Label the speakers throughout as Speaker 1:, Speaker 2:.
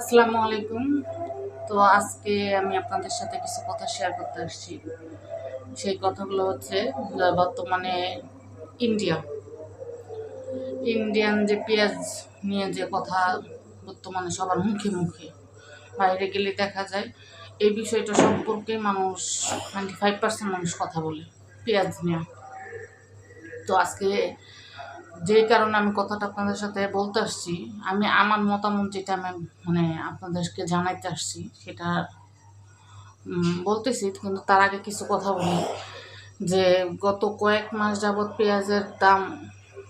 Speaker 1: আসসালামু আলাইকুম। তো আজকে আমি আপনাদের সাথে কিছু কথা শেয়ার করতে আসছি। সেই কথাগুলো হচ্ছে বর্তমানে ইন্ডিয়া ইন্ডিয়ান যে পেঁয়াজ নিয়ে যে কথা বর্তমানে সবার মুখে মুখে। বাইরে গেলে দেখা যায়, এই বিষয়টা সম্পর্কে মানুষ নাইনটি ফাইভ পার্সেন্ট মানুষ কথা বলে, পেঁয়াজ নিয়ে। তো আজকে যে কারণে আমি কথাটা আপনাদের সাথে বলতে আসছি, আমি আমার মতামত যেটা আমি মানে আপনাদেরকে জানাইতে আসছি, সেটা বলতেছি, কিন্তু তার আগে কিছু কথা বলি। যে গত কয়েক মাস যাবৎ পেঁয়াজের দাম,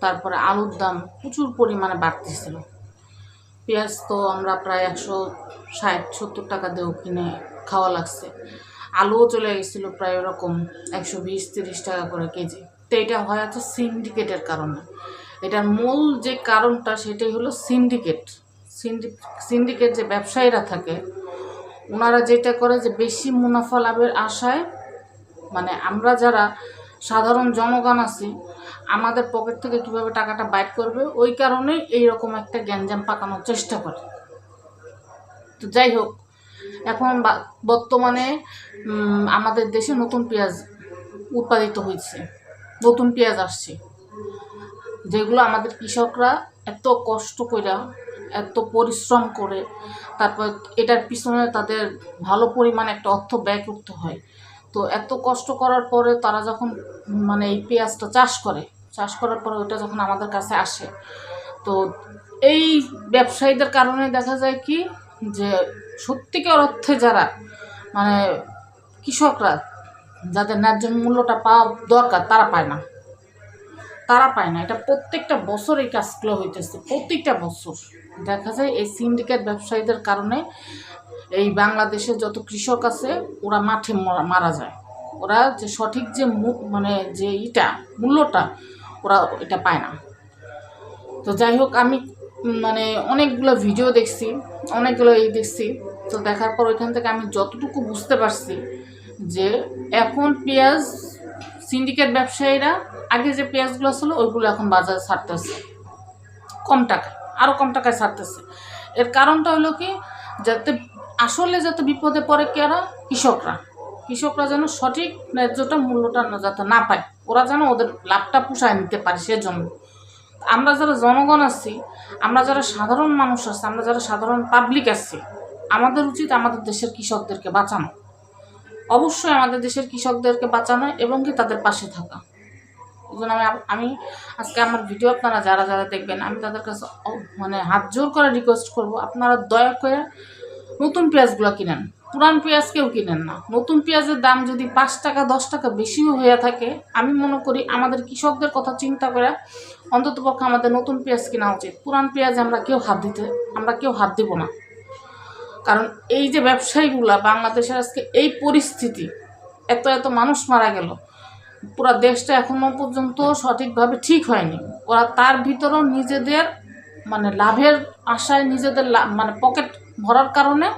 Speaker 1: তারপরে আলুর দাম প্রচুর পরিমাণে বাড়তেছিল। পেঁয়াজ তো আমরা প্রায় একশো ষাট, সত্তর টাকা দিয়েও কিনে খাওয়া লাগছে। আলুও চলে গেছিল প্রায় ওরকম একশো বিশ, তিরিশ টাকা করে কেজি। তো এটা হয় হচ্ছে সিন্ডিকেটের কারণে। এটার মূল যে কারণটা সেটাই হলো সিন্ডিকেট সিন্ডি সিন্ডিকেট যে ব্যবসায়ীরা থাকে ওনারা যেটা করে যে বেশি মুনাফা লাভের আশায় মানে আমরা যারা সাধারণ জনগণ আছি, আমাদের পকেট থেকে কীভাবে টাকাটা বাইট করবে, ওই কারণেই এইরকম একটা গ্যাঞ্জাম পাকানোর চেষ্টা করে। তো যাই হোক, এখন বর্তমানে আমাদের দেশে নতুন পেঁয়াজ উৎপাদিত হয়েছে নতুন পেঁয়াজ আসছে। যেগুলো আমাদের কৃষকরা এত কষ্ট করে এত পরিশ্রম করে, তারপর এটার পিছনে তাদের ভালো পরিমাণে একটা অর্থ ব্যয় করতে হয়। তো এত কষ্ট করার পরে তারা যখন মানে এই পেঁয়াজটা চাষ করে, চাষ করার পরে ওটা যখন আমাদের কাছে আসে, তো এই ব্যবসায়ীদের কারণে দেখা যায় কি যে সত্যিকার অর্থে যারা মানে কৃষকরা যাদের ন্যায্য মূল্যটা পাওয়া দরকার, তারা পায় না। তারা পায় না। এটা প্রত্যেকটা বছর এই কাজগুলো হইতেছে, প্রত্যেকটা বছর। দেখা যায় এই সিন্ডিকেট ব্যবসায়ীদের কারণে এই বাংলাদেশে যত কৃষক আছে, ওরা মাঠে মরা- যায়। ওরা যে সঠিক যে মানে যে ইটা, মূল্যটা, ওরা এটা পায় না। তো যাই হোক, আমি মানে অনেকগুলো ভিডিও দেখছি অনেকগুলো এই দেখছি। তো দেখার পর ওইখান থেকে আমি যতটুকু বুঝতে পারছি যে এখন পেঁয়াজ সিন্ডিকেট ব্যবসায়ীরা, আগে যে পেঁয়াজগুলো ছিল, ওইগুলো এখন বাজারে ছাড়তেছে। কম টাকা আরও কম টাকায় ছাড়তেছে। এর কারণটা হলো কি, যাতে আসলে যাতে বিপদে পড়ে কারা? কৃষকরা। কৃষকরা যেন সঠিক ন্যায্যটা মূল্যটা যাতে না পায়। ওরা যেন ওদের লাভটা পোষায় নিতে পারে সেজন্য। আমরা যারা জনগণ আছি, আমরা যারা সাধারণ মানুষ আছি, আমরা যারা সাধারণ পাবলিক আছি, আমাদের উচিত আমাদের দেশের কৃষকদেরকে বাঁচানো। অবশ্যই আমাদের দেশের কৃষকদেরকে বাঁচানো এবং কি তাদের পাশে থাকা। জন্য আমি আমি আজকে আমার ভিডিও আপনারা যারা যারা দেখবেন, আমি তাদের কাছে মানে হাত জোর করে রিকোয়েস্ট করব, আপনারা দয়া করে নতুন পেঁয়াজগুলো কিনেন। পুরান পেঁয়াজ কেউ কিনেন না। নতুন পেঁয়াজের দাম যদি পাঁচ টাকা, দশ টাকা বেশিও হয়ে থাকে, আমি মনে করি আমাদের কৃষকদের কথা চিন্তা করে অন্তত পক্ষে আমাদের নতুন পেঁয়াজ কেনা উচিত। পুরান পেঁয়াজ আমরা কেউ হাত দিতে আমরা কেউ হাত দেবো না। কারণ এই যে ব্যবসায়ীগুলা, বাংলাদেশের আজকে এই পরিস্থিতি, এত এত মানুষ মারা গেল, পুরো দেশটা এখনও পর্যন্ত সঠিকভাবে ঠিক হয়নি। ওরা তার ভিতরেও নিজেদের মানে লাভের আশায় নিজেদের মানে পকেট ভরার কারণে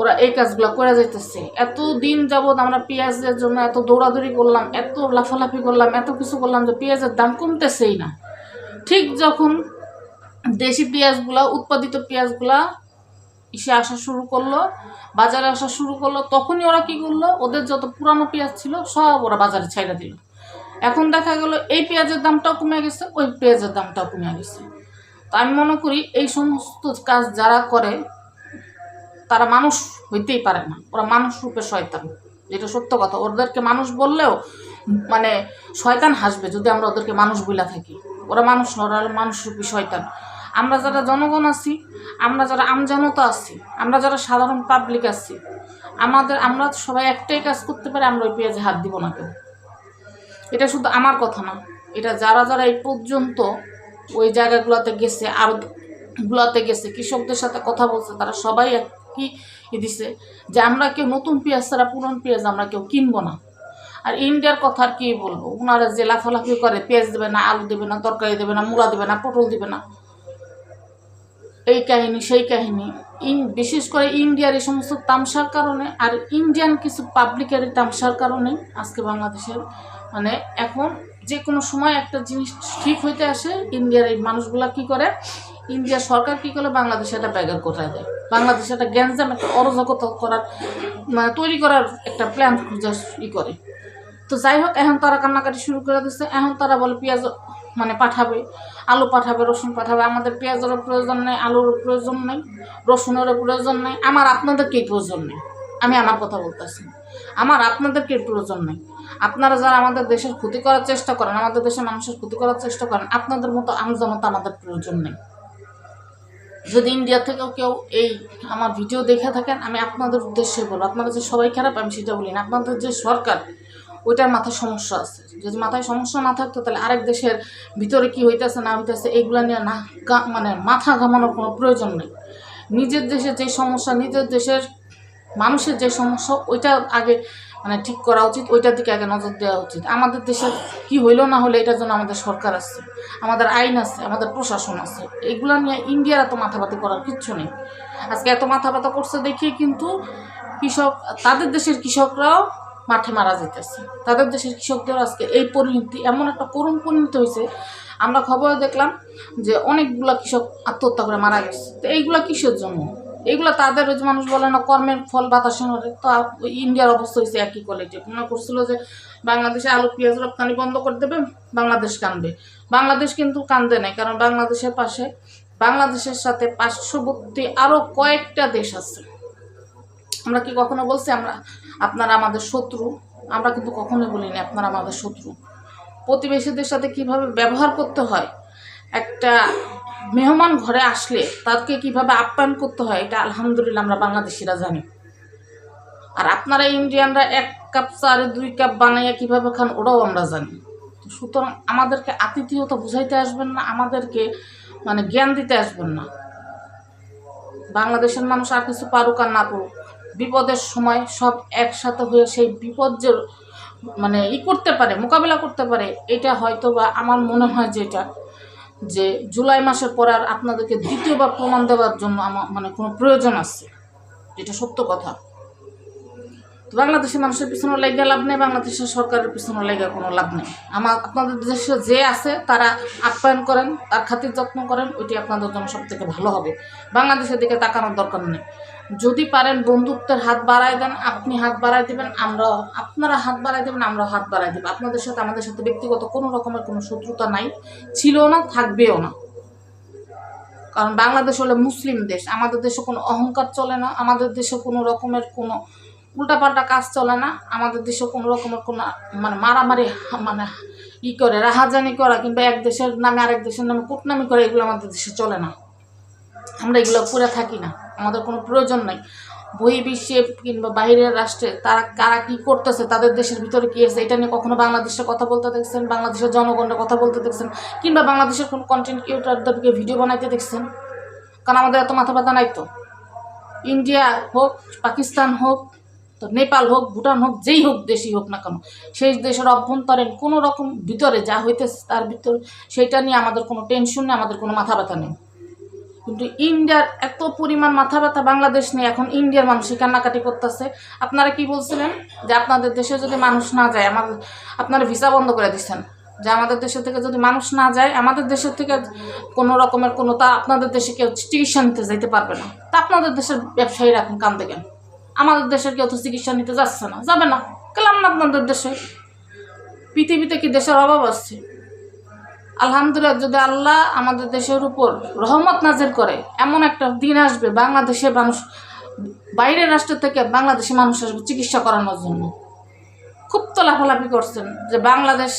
Speaker 1: ওরা এই কাজগুলো করে যাইতেছে। এত দিন যাবৎ আমরা পেঁয়াজের জন্য এত দৌড়াদৌড়ি করলাম, এত লাফালাফি করলাম, এত কিছু করলাম যে পেঁয়াজের দাম কমতেছেই না। ঠিক যখন দেশি পেঁয়াজগুলা, উৎপাদিত পেঁয়াজগুলা ইসে আসা শুরু করল, বাজারে আসা শুরু করল, তখনই ওরা কি করল, ওদের যত পুরানো পেঁয়াজ ছিল, সব ওরা বাজারে ছাইড়া দিল। এখন দেখা গেল এই পেঁয়াজের দামটাও কমে গেছে, ওই পেঁয়াজের দামটাও কমে গেছে। তো আমি মনে করি এই সমস্ত কাজ যারা করে, তারা মানুষ হইতেই পারে না। ওরা মানুষ রূপে শয়তান, যেটা সত্য কথা। ওদেরকে মানুষ বললেও মানে শয়তান হাসবে যদি আমরা ওদেরকে মানুষ বইলা থাকি। ওরা মানুষ ওরা মানুষ রূপী শয়তান। আমরা যারা জনগণ আছি, আমরা যারা আমজনতা আছি, আমরা যারা সাধারণ পাবলিক আছি, আমাদের, আমরা সবাই একটাই কাজ করতে পারি, আমরা ওই পেঁয়াজে হাত দিব না কেউ। এটা শুধু আমার কথা না, এটা যারা যারা এই পর্যন্ত ওই জায়গাগুলোতে গেছে, আর গুলাতে গেছে, কৃষকদের সাথে কথা বলছে, তারা সবাই একই দিছে যে আমরা কেউ নতুন পেঁয়াজ ছাড়া পুরন পেঁয়াজ আমরা কেউ কিনবো না। আর ইন্ডিয়ার কথা আর কী বলব? ওনারা যে লাফালাফি করে, পেঁয়াজ দেবে না, আলু দেবে না, তরকারি দেবে না মূলা দেবে না, পটল দেবে না। এই কাহিনী, সেই কাহিনী। ইন বিশেষ করে ইন্ডিয়ার এই সমস্ত তামসার কারণে আর ইন্ডিয়ান কিছু পাবলিকের তামসার কারণে আজকে বাংলাদেশের মানে এখন যে কোনো সময় একটা জিনিস ঠিক হইতে আসে, ইন্ডিয়ার এই মানুষগুলা কি করে? ইন্ডিয়া সরকার কী করে? বাংলাদেশে একটা ব্যাগের কোথায় দেয়। বাংলাদেশে একটা গ্যাঞ্জাম, একটা অরাজকতা করার মানে তৈরি করার একটা প্ল্যান খুঁজে ই করে। তো যাই হোক, এখন তারা কান্নাকাটি শুরু করে দিচ্ছে এখন তারা বলে, পেঁয়াজ মানে পাঠাবে, আলু পাঠাবে, রসুন পাঠাবে। আমাদের পেঁয়াজেরও প্রয়োজন নেই, আলুরও প্রয়োজন নেই, রসুনেরও প্রয়োজন নেই। আমার আপনাদেরকেই প্রয়োজন নেই। আমি আমার কথা বলতেছি। আমার আপনাদেরকে প্রয়োজন নেই। আপনারা যারা আমাদের দেশের ক্ষতি করার চেষ্টা করেন, আমাদের দেশের মানুষের ক্ষতি করার চেষ্টা করেন, আপনাদের মতো আমজনতা আমাদের প্রয়োজন নেই। যদি ইন্ডিয়া থেকেও কেউ এই আমার ভিডিও দেখে থাকেন, আমি আপনাদের উদ্দেশ্যে বলব, আপনারা যে সবাই খারাপ, আমি সেটা বলি না। আপনাদের যে সরকার ওইটার মাথায় সমস্যা আছে। যদি মাথায় সমস্যা না থাকতো, তাহলে আরেক দেশের ভিতরে কি হইতেছে, না হইতেছে এইগুলো নিয়ে না মানে মাথা ঘামানোর কোনো প্রয়োজন নেই। নিজের দেশের যে সমস্যা, নিজের দেশের মানুষের যে সমস্যা, ওইটা আগে মানে ঠিক করা উচিত, ওইটার দিকে আগে নজর দেওয়া উচিত। আমাদের দেশের কি হইল না হলে এটার জন্য আমাদের সরকার আছে, আমাদের আইন আছে, আমাদের প্রশাসন আছে। এগুলো নিয়ে ইন্ডিয়ার এত মাথাপাতি করার কিচ্ছু নেই। আজকে এত মাথা ব্যথা করছে দেখিয়ে কিন্তু কৃষক, তাদের দেশের কৃষকরাও মাঠে মারা যেতেছে তাদের দেশের কৃষকদের আজকে এই পরিণতি, এমন একটা করুণ পরিণতি হয়েছে। আমরা খবরে দেখলাম যে অনেকগুলা কৃষক আত্মহত্যা করে মারা গেছে। তো এইগুলা কিসের জন্য? এইগুলো তাদের ওই যে মানুষ বলে না, কর্মের ফল বাতাস তো ইন্ডিয়ার অবস্থা হয়েছে একই কোয়ালিটি মনে করছিল যে বাংলাদেশে আলু, পেঁয়াজ, রপ্তানি বন্ধ করে দেবে, বাংলাদেশ কানবে। বাংলাদেশ কিন্তু কান্দে নাই কারণ বাংলাদেশের পাশে, বাংলাদেশের সাথে পার্শ্ববর্তী আরও কয়েকটা দেশ আছে। আমরা কি কখনো বলছি? আমরা আপনারা আমাদের শত্রু। আমরা কিন্তু কখনোই বলিনি আপনারা আমাদের শত্রু। প্রতিবেশীদের সাথে কীভাবে ব্যবহার করতে হয়, একটা মেহমান ঘরে আসলে তাকে কীভাবে আপ্যায়ন করতে হয়, এটা আলহামদুলিল্লাহ আমরা বাংলাদেশিরা জানি। আর আপনারা ইন্ডিয়ানরা এক কাপ চারে দুই কাপ বানাইয়া কীভাবে খান, ওটাও আমরা জানি। সুতরাং আমাদেরকে আতিথেয়তা বুঝাইতে আসবেন না, আমাদেরকে মানে জ্ঞান দিতে আসবেন না। বাংলাদেশের মানুষ আর কিছু পারুক আর না করুক বিপদের সময় সব একসাথে হয়ে সেই বিপদ যে মানে ই করতে পারে, মোকাবিলা করতে পারে, এটা হয়তো বা আমার মনে হয় যে এটা, যে জুলাই মাসের পর আর আপনাদেরকে দ্বিতীয়বার প্রমাণ দেওয়ার জন্য আমার মানে কোনো প্রয়োজন আছে, এটা সত্য কথা। তো বাংলাদেশের মানুষের পিছনে লেগে লাভ নেই, বাংলাদেশের সরকারের পিছনে লেগে কোনো লাভ নেই। আমার, আপনাদের দেশে যে আছে, তারা আপ্যায়ন করেন, তার খাতির যত্ন করেন, ওইটি আপনাদের জন্য সব থেকে ভালো হবে। বাংলাদেশের দিকে তাকানোর দরকার নেই। যদি পারেন বন্ধুত্বের হাত বাড়ায় দেন, আপনি হাত বাড়ায় দেবেন, আমরাও, আপনারা হাত বাড়ায় দেবেন, আমরাও হাত বাড়ায় দেবো। আপনাদের সাথে, আমাদের সাথে ব্যক্তিগত কোনো রকমের কোনো শত্রুতা নাই ছিল না, থাকবেও না। কারণ বাংলাদেশ হলো মুসলিম দেশ, আমাদের দেশে কোনো অহংকার চলে না, আমাদের দেশে কোনো রকমের কোনো উল্টাপাল্টা কাজ চলে না, আমাদের দেশে কোনো রকমের কোনো মানে মারামারি মানে ই করে, রাহাজানি করা, কিংবা এক দেশের নামে আরেক দেশের নামে কুটনামি করে, এগুলো আমাদের দেশে চলে না। আমরা এগুলো করে থাকি না। আমাদের কোনো প্রয়োজন নাই। বহির্বিশ্বে কিংবা বাইরের রাষ্ট্রে তারা, কারা কী করতেছে, তাদের দেশের ভিতরে কী আছে, এটা নিয়ে কখনো বাংলাদেশের কথা বলতে দেখছেন, বাংলাদেশের জনগণের কথা বলতে দেখছেন, কিংবা বাংলাদেশের কোনো কন্টেন্ট ক্রিয়েটারদেরকে ভিডিও বানাইতে দেখছেন? কারণ আমাদের এত মাথা ব্যথা নাই তো। ইন্ডিয়া হোক পাকিস্তান হোক, তো নেপাল হোক ভুটান হোক, যেই হোক দেশই হোক না কেন, সেই দেশের অভ্যন্তরীণ কোনো রকম ভিতরে যা হইতেছে তার ভিতরে সেইটা নিয়ে আমাদের কোনো টেনশন নেই, আমাদের কোনো মাথা ব্যথা নেই। কিন্তু ইন্ডিয়ার এত পরিমাণ মাথা ব্যথা বাংলাদেশ নেই এখন ইন্ডিয়ার মানুষই কান্নাকাটি করতেছে। আপনারা কি বলছিলেন? যে আপনাদের দেশে যদি মানুষ না যায়, আমাদের আপনারা ভিসা বন্ধ করে দিচ্ছেন। যে আমাদের দেশের থেকে যদি মানুষ না যায়, আমাদের দেশের থেকে কোনো রকমের কোনো তা আপনাদের দেশে কেউ চিকিৎসা নিতে যাইতে পারবে না। তা আপনাদের দেশের ব্যবসায়ীরা এখন কান্দে কেন? আমাদের দেশের কেউ তো চিকিৎসা নিতে যাচ্ছে না, যাবে না। কেলাম না আপনাদের দেশে? পৃথিবীতে কি দেশের অভাব আছে? আলহামদুলিল্লাহ, যদি আল্লাহ আমাদের দেশের উপর রহমত নাজির করে, এমন একটা দিন আসবে বাংলাদেশের মানুষ, বাইরের রাষ্ট্র থেকে বাংলাদেশে মানুষ আসবে চিকিৎসা করানোর জন্য। খুব তো লাফালাফি করছেন যে বাংলাদেশ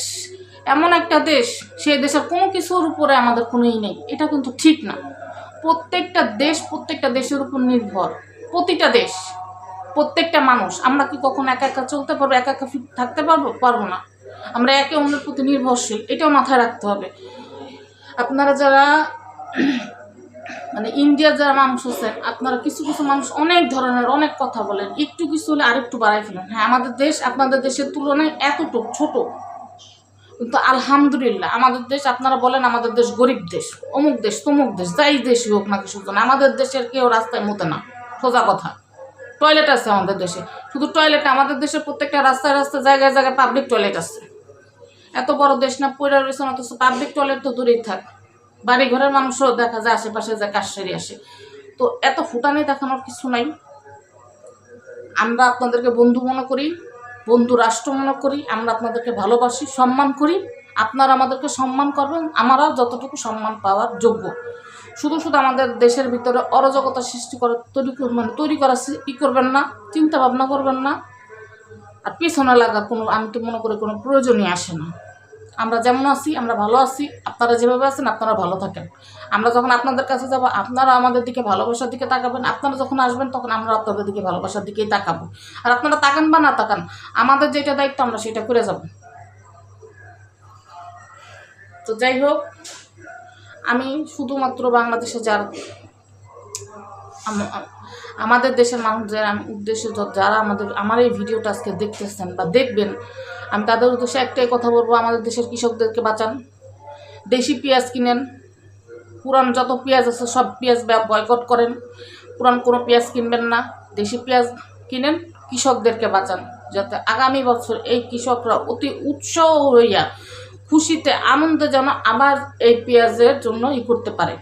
Speaker 1: এমন একটা দেশ, সেই দেশের কোনো কিছুর উপরে আমাদের কোনোই নেই। এটা কিন্তু ঠিক না। প্রত্যেকটা দেশ, প্রত্যেকটা দেশের উপর নির্ভর। প্রতিটা দেশ, প্রত্যেকটা মানুষ, আমরা কি কখনো একা একা চলতে পারব, একা একা থাকতে পারব? পারব না। আমরা একে অন্যের প্রতি নির্ভরশীল, এটাও মাথায় রাখতে হবে। আপনারা যারা মানে ইন্ডিয়ার যারা মানুষ আছেন, আপনারা কিছু কিছু মানুষ অনেক ধরনের, অনেক কথা বলেন, একটু কিছু হলে আরেকটু বাড়াই ফেলেন। হ্যাঁ আমাদের দেশ, আপনাদের দেশের তুলনায় এতটুক ছোট। কিন্তু আলহামদুলিল্লাহ, আমাদের দেশ, আপনারা বলেন আমাদের দেশ গরিব দেশ, অমুক দেশ তমুক দেশ, যাই দেশই হোক না কিছু আমাদের দেশের কেউ রাস্তায় মতে না। সোজা কথা। টয়লেট আছে আমাদের দেশে। শুধু টয়লেট আমাদের দেশের প্রত্যেকটা রাস্তায় রাস্তায় জায়গায় জায়গায় পাবলিক টয়লেট আছে। এত বড় দেশ না পয়লা রয়েছে অথচ পাবলিক টয়লেট তো দূরেই থাক। বাড়ি ঘরের মানুষও দেখা যায়, আশেপাশে যায় কাজ সেরে আসে। তো এত ফুটানি দেখানোর কিছু নাই। আমরা আপনাদেরকে বন্ধু মনে করি, বন্ধু রাষ্ট্র মনে করি, আমরা আপনাদেরকে ভালোবাসি, সম্মান করি। আপনারা আমাদেরকে সম্মান করবেন, আমরাও যতটুকু সম্মান পাওয়ার যোগ্য। শুধু শুধু আমাদের দেশের ভিতরে অরাজকতা সৃষ্টি করে তৈরি কর- মানে তৈরি করার সি- ই করবেন না, চিন্তা ভাবনা করবেন না। আর পিছনে লাগা কোনো, আমি তো মনে করি কোনো প্রয়োজনই আসে না। আমরা যেমন আছি, আমরা ভালো আছি, আপনারা যেভাবে আছেন, আপনারা ভালো থাকেন। আমরা যখন আপনাদের কাছে যাব, আপনারা আমাদের দিকে ভালোবাসার দিকে তাকাবেন। আপনারা যখন আসবেন, তখন আমরা আপনাদের দিকে ভালোবাসার দিকেই তাকাবো। আর আপনারা তাকান বা না তাকান, আমাদের যেটা দায়িত্ব, আমরা সেটা করে যাব। তো যাই হোক, আমি শুধুমাত্র বাংলাদেশে যার আমাদের দেশের মানুষদের আমি উদ্দেশ্যে যারা আমাদের আমার এই ভিডিওটা আজকে দেখতেছেন বা দেখবেন, আমি তাদের উদ্দেশ্যে একটাই কথা বলব, আমাদের দেশের কৃষকদেরকে বাঁচান। দেশি পেঁয়াজ কিনেন, পুরান যত পেঁয়াজ আছে সব পেঁয়াজ বয়কট করেন, পুরান কোনো পেঁয়াজ কিনবেন না। দেশি পেঁয়াজ কিনেন, কৃষকদেরকে বাঁচান, যাতে আগামী বছর এই কৃষকরা অতি উৎসাহ হইয়া খুশিতে, আনন্দে যেন আবার এই পেঁয়াজের জন্য ই করতে পারে।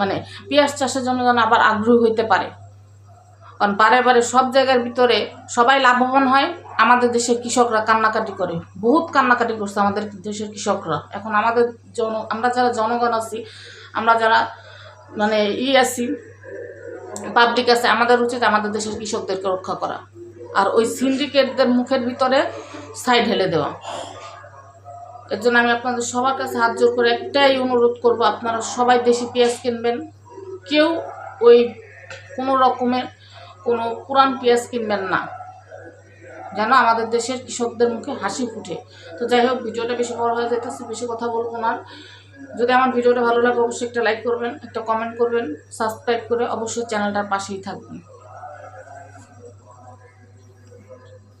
Speaker 1: মানে পেঁয়াজ চাষের জন্য যেন আবার আগ্রহী হইতে পারে। কারণ বারে বারে সব জায়গার ভিতরে সবাই লাভবান হয়, আমাদের দেশের কৃষকরা কান্নাকাটি করে। বহুত কান্নাকাটি করছে আমাদের দেশের কৃষকরা। এখন আমাদের জন, আমরা যারা জনগণ আছি, আমরা যারা মানে ই আছি পাবলিক আছে, আমাদের উচিত আমাদের দেশের কৃষকদেরকে রক্ষা করা। আর ওই সিন্ডিকেটদের মুখের ভিতরে সাইড ঢেলে দেওয়া। এর জন্য আমি আপনাদের সবার কাছে হাত জোর করে একটাই অনুরোধ করব, আপনারা সবাই দেশি পেঁয়াজ কিনবেন। কেউ ওই কোনো রকমের কোনো পুরান পেঁয়াজ কিনবেন না, যেন আমাদের দেশের কৃষকদের মুখে হাসি ফুটে। তো যাই হোক, ভিডিওটা বেশি বড় হয়ে যেতেছে বেশি কথা বলব না। যদি আমার ভিডিওটা ভালো লাগে, অবশ্যই একটা লাইক করবেন, একটা কমেন্ট করবেন সাবস্ক্রাইব করে অবশ্যই চ্যানেলটার পাশেই থাকবেন।